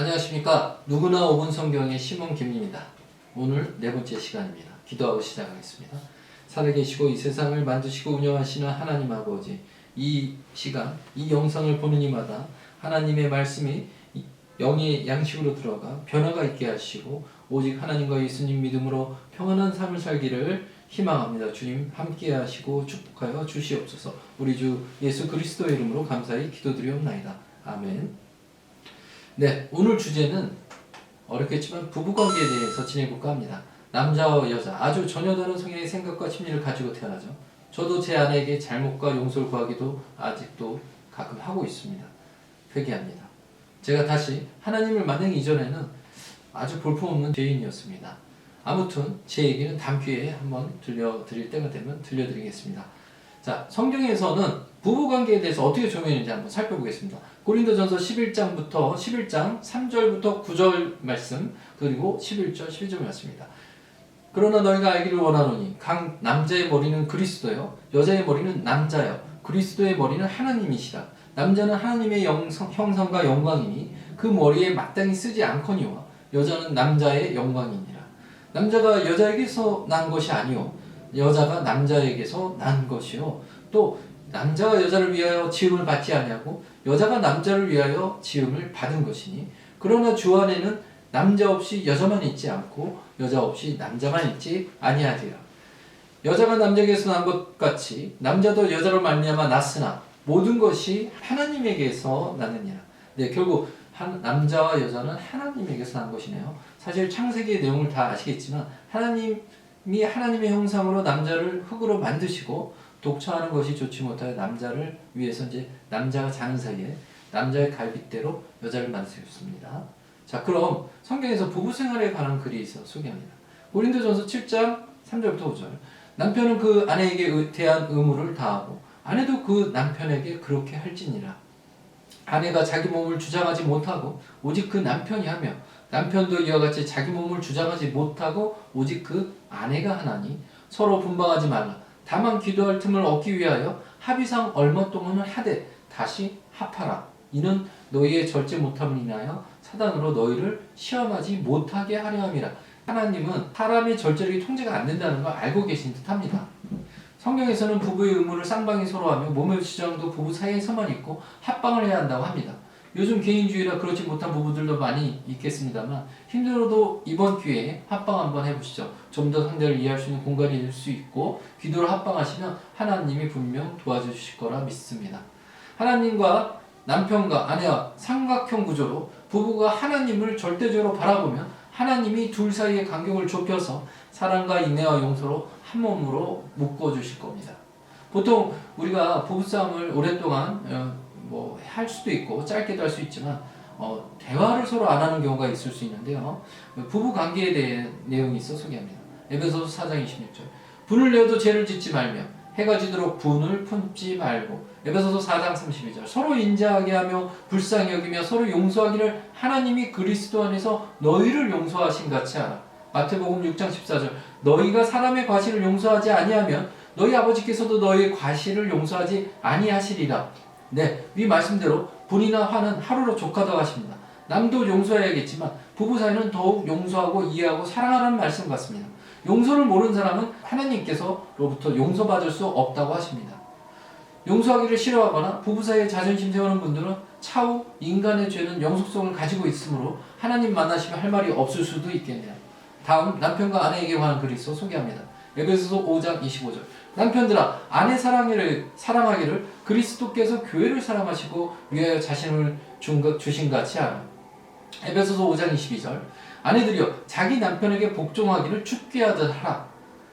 안녕하십니까. 누구나 5분 성경의 시몬 김입니다. 오늘 네 번째 시간입니다. 기도하고 시작하겠습니다. 살아계시고 이 세상을 만드시고 운영하시는 하나님 아버지, 이 시간, 이 영상을 보는 이마다 하나님의 말씀이 이 영의 양식으로 들어가 변화가 있게 하시고 오직 하나님과 예수님 믿음으로 평안한 삶을 살기를 희망합니다. 주님 함께 하시고 축복하여 주시옵소서. 우리 주 예수 그리스도의 이름으로 감사히 기도드리옵나이다. 아멘. 네, 오늘 주제는 어렵겠지만 부부관계에 대해서 지내볼까 합니다. 남자와 여자, 아주 전혀 다른 성향의 생각과 심리를 가지고 태어나죠. 저도 제 아내에게 잘못과 용서를 구하기도 아직도 가끔 하고 있습니다. 회개합니다. 제가 다시 하나님을 만나기 이전에는 아주 볼품없는 죄인이었습니다. 아무튼 제 얘기는 다음 기회에 한번 들려드릴 때가 되면 들려드리겠습니다. 자, 성경에서는 부부관계에 대해서 어떻게 조명했는지 한번 살펴보겠습니다. 고린도전서 11장부터 11장 3절부터 9절 말씀 그리고 11절 12절 말씀입니다. 그러나 너희가 알기를 원하노니 각 남자의 머리는 그리스도요 여자의 머리는 남자요 그리스도의 머리는 하나님이시라. 남자는 하나님의 영성, 형상과 영광이니 그 머리에 마땅히 쓰지 않거니와 여자는 남자의 영광이니라. 남자가 여자에게서 난 것이 아니요 여자가 남자에게서 난 것이요. 또 남자가 여자를 위하여 지음을 받지 아니하고 여자가 남자를 위하여 지음을 받은 것이니 그러나 주 안에는 남자 없이 여자만 있지 않고 여자 없이 남자만 있지 아니하리라. 여자가 남자에게서 난 것 같이 남자도 여자로 말미암아 났으나 모든 것이 하나님에게서 나느니라. 네, 결국 한, 남자와 여자는 하나님에게서 난 것이네요. 사실 창세기의 내용을 다 아시겠지만 하나님이 하나님의 형상으로 남자를 흙으로 만드시고 독처하는 것이 좋지 못하여 남자를 위해서 이제 남자가 자는 사이에 남자의 갈빗대로 여자를 만드셨습니다. 자, 그럼 성경에서 부부 생활에 관한 글이 있어 소개합니다. 고린도전서 7장 3절부터 5절. 남편은 그 아내에게 의- 대한 의무를 다하고 아내도 그 남편에게 그렇게 할지니라. 아내가 자기 몸을 주장하지 못하고 오직 그 남편이 하며 남편도 이와 같이 자기 몸을 주장하지 못하고 오직 그 아내가 하나니 서로 분방하지 말라. 다만 기도할 틈을 얻기 위하여 합의상 얼마 동안은 하되 다시 합하라. 이는 너희의 절제 못함을 인하여 사단으로 너희를 시험하지 못하게 하려 함이라. 하나님은 사람의 절제력이 통제가 안 된다는 걸 알고 계신 듯합니다. 성경에서는 부부의 의무를 쌍방이 서로 하며 몸의 주장도 부부 사이에서만 있고 합방을 해야 한다고 합니다. 요즘 개인주의라 그렇지 못한 부부들도 많이 있겠습니다만 힘들어도 이번 기회에 합방 한번 해보시죠. 좀 더 상대를 이해할 수 있는 공간이 될 수 있고 기도를 합방하시면 하나님이 분명 도와주실 거라 믿습니다. 하나님과 남편과 아내와 삼각형 구조로 부부가 하나님을 절대적으로 바라보면 하나님이 둘 사이의 간격을 좁혀서 사랑과 인내와 용서로 한 몸으로 묶어 주실 겁니다. 보통 우리가 부부싸움을 오랫동안 어, 뭐 할 수도 있고 짧게도 할 수 있지만 어, 대화를 서로 안 하는 경우가 있을 수 있는데요. 부부 관계에 대한 내용이 있어 소개합니다. 에베소서 4장 26절. 분을 내어도 죄를 짓지 말며 해가 지도록 분을 품지 말고 에베소서 4장 32절 서로 인자하게 하며 불쌍히 여기며 서로 용서하기를 하나님이 그리스도 안에서 너희를 용서하신 같이 하라 마태복음 6장 14절 너희가 사람의 과실을 용서하지 아니하면 너희 아버지께서도 너희의 과실을 용서하지 아니하시리라 네, 위 말씀대로 분이나 화는 하루로 족하다고 하십니다 남도 용서해야겠지만 부부 사이는 더욱 용서하고 이해하고 사랑하라는 말씀 같습니다 용서를 모르는 사람은 하나님께서로부터 용서받을 수 없다고 하십니다. 용서하기를 싫어하거나 부부 사이에 자존심 세우는 분들은 차후 인간의 죄는 영속성을 가지고 있으므로 하나님 만나시면 할 말이 없을 수도 있겠네요. 다음 남편과 아내에게 관한 글이 있어 소개합니다. 에베소서 5장 25절. 남편들아 아내 사랑하기를 사랑하기를 그리스도께서 교회를 사랑하시고 위하여 자신을 주신 같이 하라. 에베소서 5장 22절. 아내들이여 자기 남편에게 복종하기를 죽게 하듯 하라.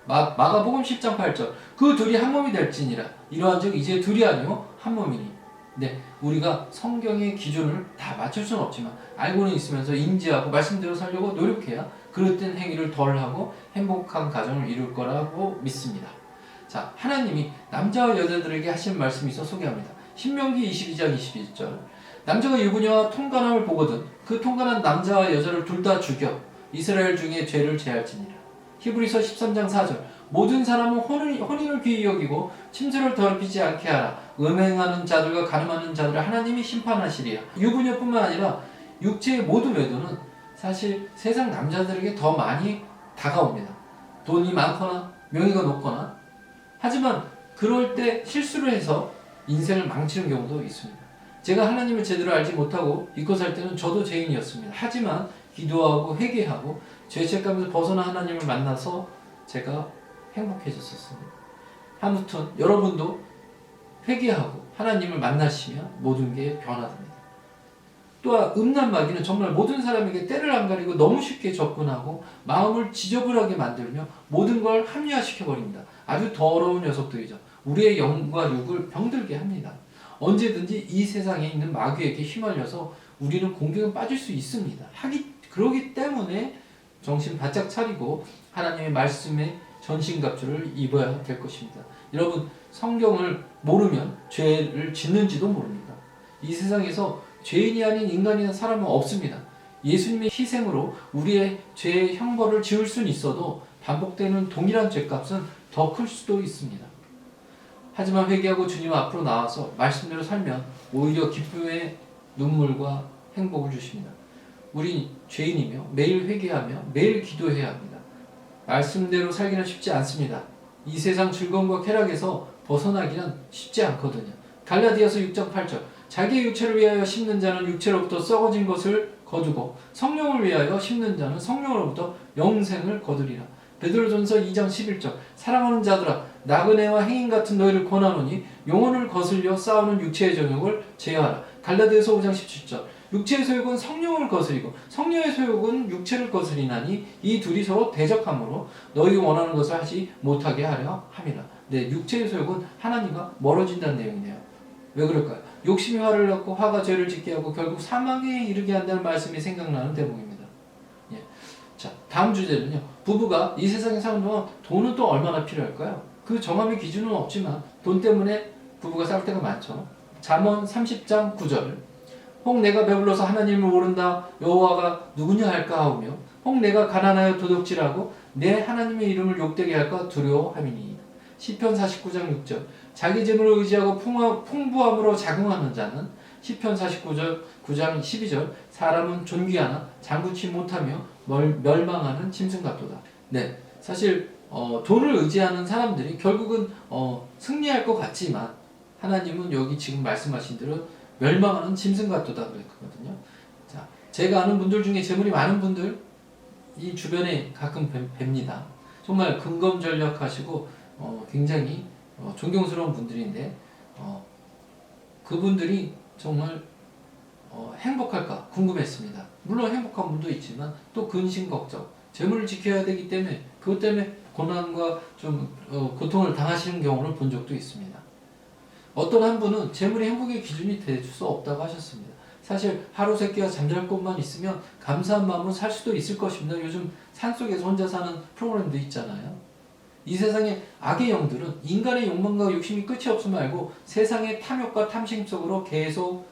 마, 마가복음 10장 8절. 그 둘이 한 몸이 될지니라. 이러한즉 이제 둘이 아니요 한 몸이니. 네, 우리가 성경의 기준을 다 맞출 수는 없지만 알고는 있으면서 인지하고 말씀대로 살려고 노력해야 그릇된 행위를 덜 하고 행복한 가정을 이룰 거라고 믿습니다. 자, 하나님이 남자와 여자들에게 하신 말씀이 있어 소개합니다. 신명기 22장 21절. 남자가 유부녀와 통관함을 보거든 그 통관한 남자와 여자를 둘 다 죽여 이스라엘 중에 죄를 제할지니라. 히브리서 13장 4절 모든 사람은 혼인, 혼인을 귀히 여기고 침수를 더럽히지 않게 하라. 음행하는 자들과 가늠하는 자들을 하나님이 심판하시리라. 유부녀뿐만 아니라 육체의 모든 외도는 사실 세상 남자들에게 더 많이 다가옵니다. 돈이 많거나 명예가 높거나 하지만 그럴 때 실수를 해서 인생을 망치는 경우도 있습니다. 제가 하나님을 제대로 알지 못하고 믿고 살 때는 저도 죄인이었습니다. 하지만 기도하고 회개하고 죄책감에서 벗어나 하나님을 만나서 제가 행복해졌었습니다. 아무튼 여러분도 회개하고 하나님을 만나시면 모든 게 변화됩니다. 또한 음란 마귀는 정말 모든 사람에게 때를 안 가리고 너무 쉽게 접근하고 마음을 지저분하게 만들며 모든 걸 합리화시켜 버립니다. 아주 더러운 녀석들이죠. 우리의 영과 육을 병들게 합니다. 언제든지 이 세상에 있는 마귀에게 휘말려서 우리는 공격에 빠질 수 있습니다. 하기 그러기 때문에 정신 바짝 차리고 하나님의 말씀에 전신갑주를 입어야 될 것입니다. 여러분 성경을 모르면 죄를 짓는지도 모릅니다. 이 세상에서 죄인이 아닌 인간이나 사람은 없습니다. 예수님의 희생으로 우리의 죄의 형벌을 지을 수는 있어도 반복되는 동일한 죄값은 더 클 수도 있습니다. 하지만 회개하고 주님 앞으로 나와서 말씀대로 살면 오히려 기쁨의 눈물과 행복을 주십니다. 우리 죄인이며 매일 회개하며 매일 기도해야 합니다. 말씀대로 살기는 쉽지 않습니다. 이 세상 즐거움과 쾌락에서 벗어나기는 쉽지 않거든요. 갈라디아서 6장 8절 자기의 육체를 위하여 심는 자는 육체로부터 썩어진 것을 거두고 성령을 위하여 심는 자는 성령으로부터 영생을 거두리라. 베드로전서 2장 11절 사랑하는 자들아 나그네와 행인 같은 너희를 권하노니 영혼을 거슬려 싸우는 육체의 정욕을 제어하라. 갈라디아서 5장 17절 육체의 소욕은 성령을 거스리고 성령의 소욕은 육체를 거스리나니 이 둘이 서로 대적하므로 너희 원하는 것을 하지 못하게 하려 함이라. 네, 육체의 소욕은 하나님과 멀어진다는 내용이네요. 왜 그럴까요? 욕심이 화를 낳고 화가 죄를 짓게 하고 결국 사망에 이르게 한다는 말씀이 생각나는 대목입니다. 예. 자, 다음 주제는요. 부부가 이 세상에 사는 동안 돈은 또 얼마나 필요할까요? 그 정함의 기준은 없지만 돈 때문에 부부가 싸울 때가 많죠. 잠언 30장 9절. 혹 내가 배불러서 하나님을 모른다 여호와가 누구냐 할까 하오며 혹 내가 가난하여 도둑질하고 내 하나님의 이름을 욕되게 할까 두려워함이니 시편 49장 6절 자기 재물을 의지하고 풍부함으로 자긍하는 자는 시편 49절 9장 12절 사람은 존귀하나 장구치 못하며 멸, 멸망하는 짐승 같도다. 네, 사실 어, 돈을 의지하는 사람들이 결국은 어, 승리할 것 같지만 하나님은 여기 지금 말씀하신 대로 멸망하는 짐승 같도다 그랬거든요. 자, 제가 아는 분들 중에 재물이 많은 분들 이 주변에 가끔 뵙, 뵙니다. 정말 근검전략하시고 어, 굉장히 어, 존경스러운 분들인데 어, 그분들이 정말 어, 행복할까 궁금했습니다. 물론 행복한 분도 있지만 또 근심 걱정, 재물을 지켜야 되기 때문에 그것 때문에 고난과 좀 어, 고통을 당하시는 경우를 본 적도 있습니다. 어떤 한 분은 재물이 행복의 기준이 될 수 없다고 하셨습니다. 사실 하루 세끼가 잠잘 곳만 있으면 감사한 마음으로 살 수도 있을 것입니다. 요즘 산속에서 혼자 사는 프로그램도 있잖아요. 이 세상의 악의 영들은 인간의 욕망과 욕심이 끝이 없음 알고 세상의 탐욕과 탐심 속으로 계속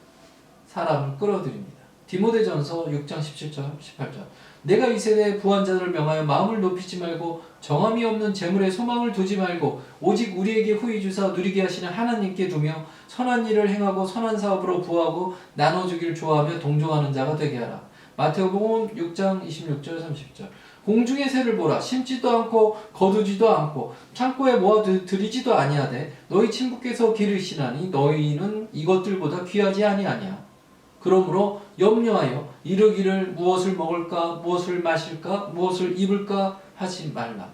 사람을 끌어들입니다. 디모데전서 6장 17절 18절 내가 이 세대의 부한자들을 명하여 마음을 높이지 말고 정함이 없는 재물에 소망을 두지 말고 오직 우리에게 후히 주사 누리게 하시는 하나님께 두며 선한 일을 행하고 선한 사업으로 부하고 나눠주길 좋아하며 동정하는 자가 되게 하라. 마태복음 6장 26절 30절 공중의 새를 보라. 심지도 않고 거두지도 않고 창고에 모아 들이지도 아니하되 너희 친부께서 기르시나니 너희는 이것들보다 귀하지 아니하냐? 그러므로 염려하여 이르기를 무엇을 먹을까 무엇을 마실까 무엇을 입을까 하지 말라.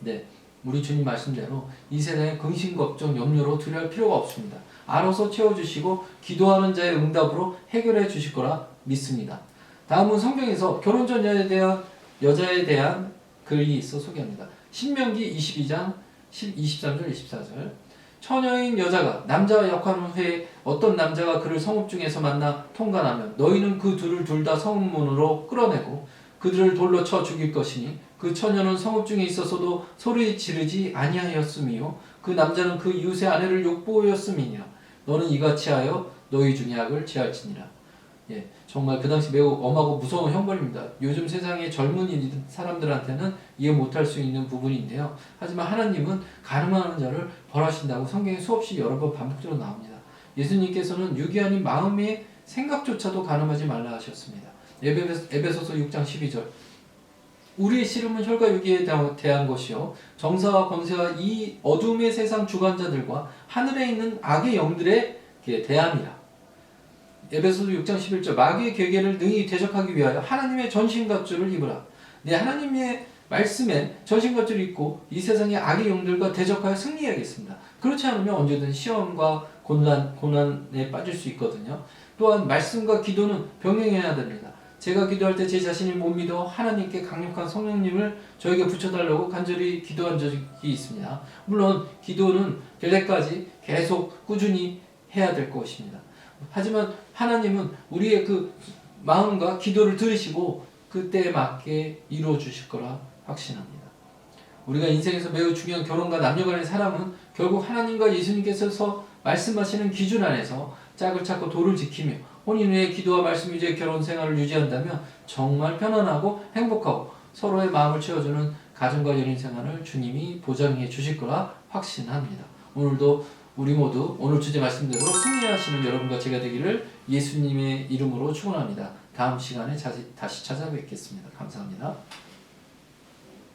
네 우리 주님 말씀대로 이 세상에 근심 걱정 염려로 두려울 필요가 없습니다. 알아서 채워주시고 기도하는 자의 응답으로 해결해 주실 거라 믿습니다. 다음은 성경에서 결혼 전에 대한 여자에 대한 글이 있어 소개합니다. 신명기 22장 23절 24절. 처녀인 여자가 남자와 약혼한 후에 어떤 남자가 그를 성읍 중에서 만나 통관하면 너희는 그 둘을 둘 다 성문으로 끌어내고 그들을 돌로 쳐 죽일 것이니 그 처녀는 성읍 중에 있어서도 소리 지르지 아니하였음이요. 그 남자는 그 이웃의 아내를 욕보였음이니라 너는 이같이 하여 너희 중에 악을 제할지니라 예, 정말 그 당시 매우 엄하고 무서운 형벌입니다. 요즘 세상의 젊은 사람들한테는 이해 못할 수 있는 부분인데요. 하지만 하나님은 가늠하는 자를 벌하신다고 성경에 수없이 여러 번 반복적으로 나옵니다. 예수님께서는 유기한인 마음의 생각조차도 가늠하지 말라 하셨습니다. 에베소- 에베소서 6장 12절 우리의 씨름은 혈과 육에 대한- 것이요 정사와 권세와 이 어둠의 세상 주관자들과 하늘에 있는 악의 영들에 대함이라 에베소서 6장 11절 마귀의 계계를 능히 대적하기 위하여 하나님의 전신갑주를 입으라 네 하나님의 말씀에 전신갑주를 입고 이 세상의 악의 영들과 대적하여 승리해야겠습니다 그렇지 않으면 언제든 시험과 고난, 고난에 빠질 수 있거든요 또한 말씀과 기도는 병행해야 됩니다 제가 기도할 때 제 자신이 못 믿어 하나님께 강력한 성령님을 저에게 붙여달라고 간절히 기도한 적이 있습니다. 물론 기도는 될 때까지 계속 꾸준히 해야 될 것입니다. 하지만 하나님은 우리의 그 마음과 기도를 들으시고 그때에 맞게 이루어 주실 거라 확신합니다. 우리가 인생에서 매우 중요한 결혼과 남녀 간의 사랑은 결국 하나님과 예수님께서 말씀하시는 기준 안에서 짝을 찾고 도를 지키며 혼인 후에 기도와 말씀 위주의 결혼 생활을 유지한다면 정말 편안하고 행복하고 서로의 마음을 채워주는 가정과 연인 생활을 주님이 보장해 주실 거라 확신합니다. 오늘도 우리 모두 오늘 주제 말씀대로 승리하시는 여러분과 제가 되기를 예수님의 이름으로 축원합니다. 다음 시간에 다시 찾아뵙겠습니다. 감사합니다.